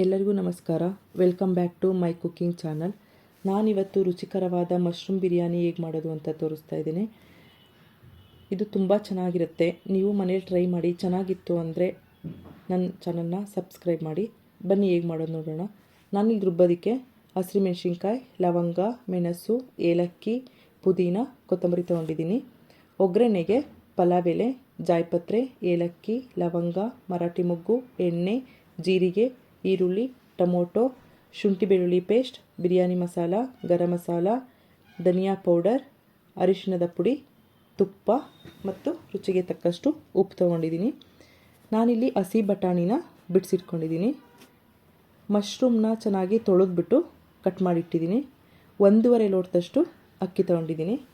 ಎಲ್ಲರಿಗೂ ನಮಸ್ಕಾರ. Welcome back to my cooking channel ನಾನಿವತ್ತು ರುಚಿಕರವಾದ ಮಶ್ರೂಮ್ ಬಿರಿಯಾನಿ ಹೇಗೆ ಮಾಡೋದು ಅಂತ ತೋರಿಸ್ತಾ ಇದ್ದೀನಿ. ಇದು ತುಂಬ ಚೆನ್ನಾಗಿರುತ್ತೆ. ನೀವು ಮನೇಲಿ ಟ್ರೈ ಮಾಡಿ ಚೆನ್ನಾಗಿತ್ತು ಅಂದರೆ ನನ್ನ ಚಾನಲ್ನ ಸಬ್ಸ್ಕ್ರೈಬ್ ಮಾಡಿ. ಬನ್ನಿ ಹೇಗೆ ಮಾಡೋದು ನೋಡೋಣ. ನಾನು ಇಲ್ಲಿ ರುಬ್ಬೋದಕ್ಕೆ ಹಸಿಮೆಣ್ಸಿನ್ಕಾಯಿ ಲವಂಗ, ಮೆಣಸು, ಏಲಕ್ಕಿ, ಪುದೀನ, ಕೊತ್ತಂಬರಿ ತೊಗೊಂಡಿದ್ದೀನಿ. ಒಗ್ಗರಣೆಗೆ ಪಲಾವ್ ಎಲೆ, ಜಾಯ್ಪತ್ರೆ, ಏಲಕ್ಕಿ, ಲವಂಗ, ಮರಾಠಿ ಮೊಗ್ಗು, ಎಣ್ಣೆ, ಜೀರಿಗೆ ಈರುಳ್ಳಿ, ಟೊಮೊಟೊ, ಶುಂಠಿ ಬೆಳ್ಳುಳ್ಳಿ ಪೇಸ್ಟ್, ಬಿರಿಯಾನಿ ಮಸಾಲ, ಗರಂ ಮಸಾಲ, ಧನಿಯಾ ಪೌಡರ್, ಅರಿಶಿಣದ ಪುಡಿ, ತುಪ್ಪ ಮತ್ತು ರುಚಿಗೆ ತಕ್ಕಷ್ಟು ಉಪ್ಪು ತೊಗೊಂಡಿದ್ದೀನಿ. ನಾನಿಲ್ಲಿ ಹಸಿ ಬಟಾಣಿನ ಬಿಡಿಸಿಟ್ಕೊಂಡಿದ್ದೀನಿ. ಮಶ್ರೂಮ್ನ ಚೆನ್ನಾಗಿ ತೊಳೆದ್ಬಿಟ್ಟು ಕಟ್ ಮಾಡಿಟ್ಟಿದ್ದೀನಿ. ಒಂದೂವರೆ ಲೋಟದಷ್ಟು ಅಕ್ಕಿ ತೊಗೊಂಡಿದ್ದೀನಿ.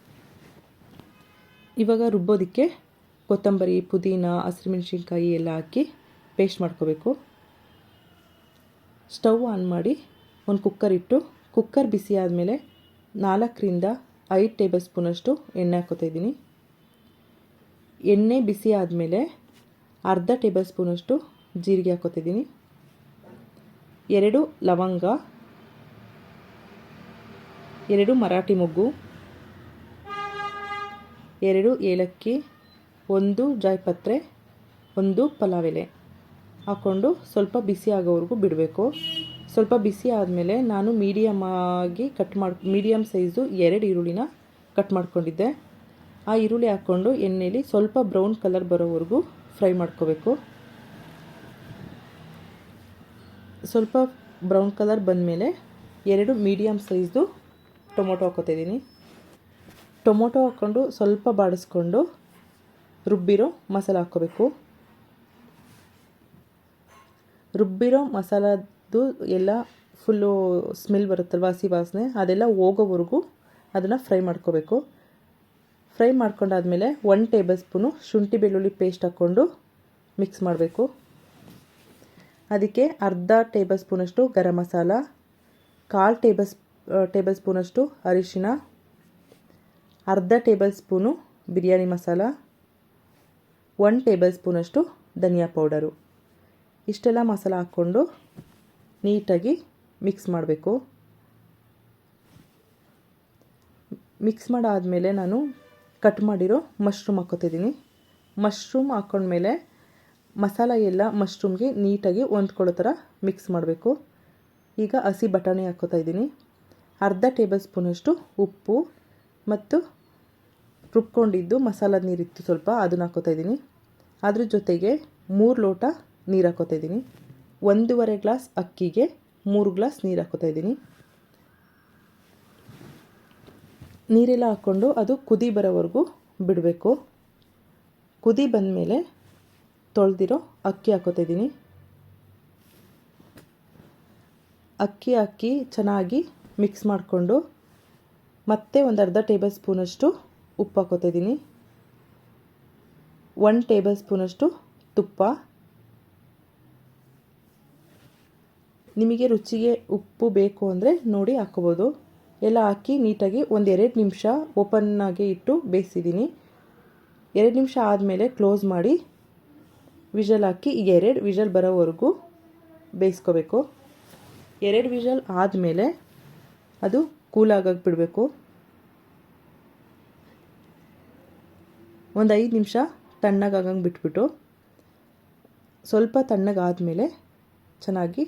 ಇವಾಗ ರುಬ್ಬೋದಕ್ಕೆ ಕೊತ್ತಂಬರಿ, ಪುದೀನ ಹಸಿಮೆಣ್ಸಿನ್ಕಾಯಿ ಎಲ್ಲ ಹಾಕಿ ಪೇಸ್ಟ್ ಮಾಡ್ಕೋಬೇಕು. ಸ್ಟವ್ ಆನ್ ಮಾಡಿ ಒಂದು ಕುಕ್ಕರ್ ಇಟ್ಟು, ಕುಕ್ಕರ್ ಬಿಸಿ ಆದಮೇಲೆ ನಾಲ್ಕರಿಂದ ಐದು ಟೇಬಲ್ ಸ್ಪೂನಷ್ಟು ಎಣ್ಣೆ ಇದ್ದೀನಿ. ಎಣ್ಣೆ ಬಿಸಿ ಆದಮೇಲೆ ಅರ್ಧ ಟೇಬಲ್ ಸ್ಪೂನಷ್ಟು ಜೀರಿಗೆ ಹಾಕೋತಾ ಇದ್ದೀನಿ. ಎರಡು ಲವಂಗ, ಎರಡು ಮರಾಠಿ ಮೊಗ್ಗು, ಎರಡು ಏಲಕ್ಕಿ, ಒಂದು ಜಾಯ್ಪತ್ರೆ, ಒಂದು ಪಲಾವ್ ಎಲೆ. ಹಾಕ್ಕೊಂಡು ಸ್ವಲ್ಪ ಬಿಸಿ ಆಗೋವರೆಗೂ ಬಿಡಬೇಕು. ಸ್ವಲ್ಪ ಬಿಸಿ ಆದಮೇಲೆ ನಾನು ಮೀಡಿಯಮ್ ಆಗಿ ಕಟ್ ಮಾಡಿ ಮೀಡಿಯಮ್ ಸೈಜು ಎರಡು ಈರುಳ್ಳಿನ ಕಟ್ ಮಾಡ್ಕೊಂಡಿದ್ದೆ. ಆ ಈರುಳ್ಳಿ ಹಾಕ್ಕೊಂಡು ಎಣ್ಣೆಯಲ್ಲಿ ಸ್ವಲ್ಪ ಬ್ರೌನ್ ಕಲರ್ ಬರೋವರೆಗೂ ಫ್ರೈ ಮಾಡ್ಕೋಬೇಕು. ಸ್ವಲ್ಪ ಬ್ರೌನ್ ಕಲರ್ ಬಂದಮೇಲೆ ಎರಡು ಮೀಡಿಯಮ್ ಸೈಜ್ದು ಟೊಮೊಟೊ ಹಾಕೋತಿದ್ದೀನಿ. ಟೊಮೊಟೊ ಹಾಕ್ಕೊಂಡು ಸ್ವಲ್ಪ ಬಾಡಿಸ್ಕೊಂಡು ರುಬ್ಬಿರೋ ಮಸಾಲೆ ಹಾಕ್ಕೋಬೇಕು. ರುಬ್ಬಿರೋ ಮಸಾಲದ್ದು ಎಲ್ಲ ಫುಲ್ಲು ಸ್ಮೆಲ್ ಬರುತ್ತಲ್ವ ಹಸಿ ವಾಸನೆ, ಅದೆಲ್ಲ ಹೋಗೋವರೆಗೂ ಅದನ್ನು ಫ್ರೈ ಮಾಡ್ಕೋಬೇಕು. ಫ್ರೈ ಮಾಡ್ಕೊಂಡಾದಮೇಲೆ ಒನ್ ಟೇಬಲ್ ಸ್ಪೂನು ಶುಂಠಿ ಬೆಳ್ಳುಳ್ಳಿ ಪೇಸ್ಟ್ ಹಾಕ್ಕೊಂಡು ಮಿಕ್ಸ್ ಮಾಡಬೇಕು. ಅದಕ್ಕೆ ಅರ್ಧ ಟೇಬಲ್ ಸ್ಪೂನಷ್ಟು ಗರಂ ಮಸಾಲ, ಕಾಲು ಟೇಬಲ್ ಟೇಬಲ್ ಸ್ಪೂನಷ್ಟು ಅರಿಶಿನ, ಅರ್ಧ table spoon biryani masala, one table ಸ್ಪೂನಷ್ಟು ಧನಿಯಾ ಪೌಡರು. ಇಷ್ಟೆಲ್ಲ ಮಸಾಲ ಹಾಕ್ಕೊಂಡು ನೀಟಾಗಿ ಮಿಕ್ಸ್ ಮಾಡಬೇಕು. ಮಿಕ್ಸ್ ಮಾಡಾದಮೇಲೆ ನಾನು ಕಟ್ ಮಾಡಿರೋ ಮಶ್ರೂಮ್ ಹಾಕ್ಕೋತಿದ್ದೀನಿ. ಮಶ್ರೂಮ್ ಹಾಕ್ಕೊಂಡ್ಮೇಲೆ ಮಸಾಲ ಎಲ್ಲ ಮಶ್ರೂಮ್ಗೆ ನೀಟಾಗಿ ಹೊಂದ್ಕೊಳ್ಳೋ ಥರ ಮಿಕ್ಸ್ ಮಾಡಬೇಕು. ಈಗ ಹಸಿ ಬಟಾಣಿ ಹಾಕ್ಕೋತಾ ಇದ್ದೀನಿ ಅರ್ಧ ಟೇಬಲ್ ಸ್ಪೂನಷ್ಟು ಉಪ್ಪು ಮತ್ತು ರುಬ್ಕೊಂಡಿದ್ದು ಮಸಾಲದ ನೀರಿತ್ತು ಸ್ವಲ್ಪ ಅದನ್ನ ಹಾಕ್ಕೋತಾ ಇದ್ದೀನಿ ಅದ್ರ ಜೊತೆಗೆ ಮೂರು ಲೋಟ ನೀರು ಹಾಕೋತಾ ಇದ್ದೀನಿ. ಒಂದೂವರೆ ಗ್ಲಾಸ್ ಅಕ್ಕಿಗೆ ಮೂರು ಗ್ಲಾಸ್ ನೀರು ಹಾಕೋತಾ ಇದ್ದೀನಿ. ನೀರೆಲ್ಲ ಹಾಕ್ಕೊಂಡು ಅದು ಕುದಿ ಬರೋವರೆಗೂ ಬಿಡಬೇಕು. ಕುದಿ ಬಂದಮೇಲೆ ತೊಳೆದಿರೋ ಅಕ್ಕಿ ಹಾಕೋತಾ ಇದ್ದೀನಿ. ಅಕ್ಕಿ ಹಾಕಿ ಚೆನ್ನಾಗಿ ಮಿಕ್ಸ್ ಮಾಡಿಕೊಂಡು ಮತ್ತೆ ಒಂದು ಅರ್ಧ ಟೇಬಲ್ ಸ್ಪೂನಷ್ಟು ಉಪ್ಪು ಹಾಕೋತಾ ಇದ್ದೀನಿ. ಒನ್ ಟೇಬಲ್ ಸ್ಪೂನಷ್ಟು ತುಪ್ಪ. ನಿಮಗೆ ರುಚಿಗೆ ಉಪ್ಪು ಬೇಕು ಅಂದರೆ ನೋಡಿ ಹಾಕೋಬೋದು. ಎಲ್ಲ ಹಾಕಿ ನೀಟಾಗಿ ಒಂದು ಎರಡು ನಿಮಿಷ ಓಪನ್ನಾಗಿ ಇಟ್ಟು ಬೇಯಿಸಿದ್ದೀನಿ. ಎರಡು ನಿಮಿಷ ಆದಮೇಲೆ ಕ್ಲೋಸ್ ಮಾಡಿ ವಿಜಲ್ ಹಾಕಿ ಎರಡು ವಿಜಲ್ ಬರೋವರೆಗೂ ಬೇಯಿಸ್ಕೋಬೇಕು. ಎರಡು ವಿಷಲ್ ಆದಮೇಲೆ ಅದು ಕೂಲಾಗಕ್ಕೆ ಬಿಡಬೇಕು. ಒಂದು ಐದು ನಿಮಿಷ ತಣ್ಣಗಾಗಂಗೆ ಬಿಟ್ಬಿಟ್ಟು ಸ್ವಲ್ಪ ತಣ್ಣಗಾದಮೇಲೆ ಚೆನ್ನಾಗಿ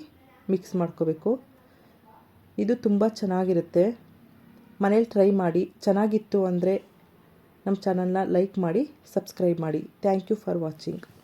ಮಿಕ್ಸ್ ಮಾಡ್ಕೋಬೇಕು. ಇದು ತುಂಬ ಚೆನ್ನಾಗಿರುತ್ತೆ. ಮನೇಲಿ ಟ್ರೈ ಮಾಡಿ. ಚೆನ್ನಾಗಿತ್ತು ಅಂದರೆ ನಮ್ಮ ಚಾನಲ್ನ ಲೈಕ್ ಮಾಡಿ, ಸಬ್ಸ್ಕ್ರೈಬ್ ಮಾಡಿ. Thank you for watching.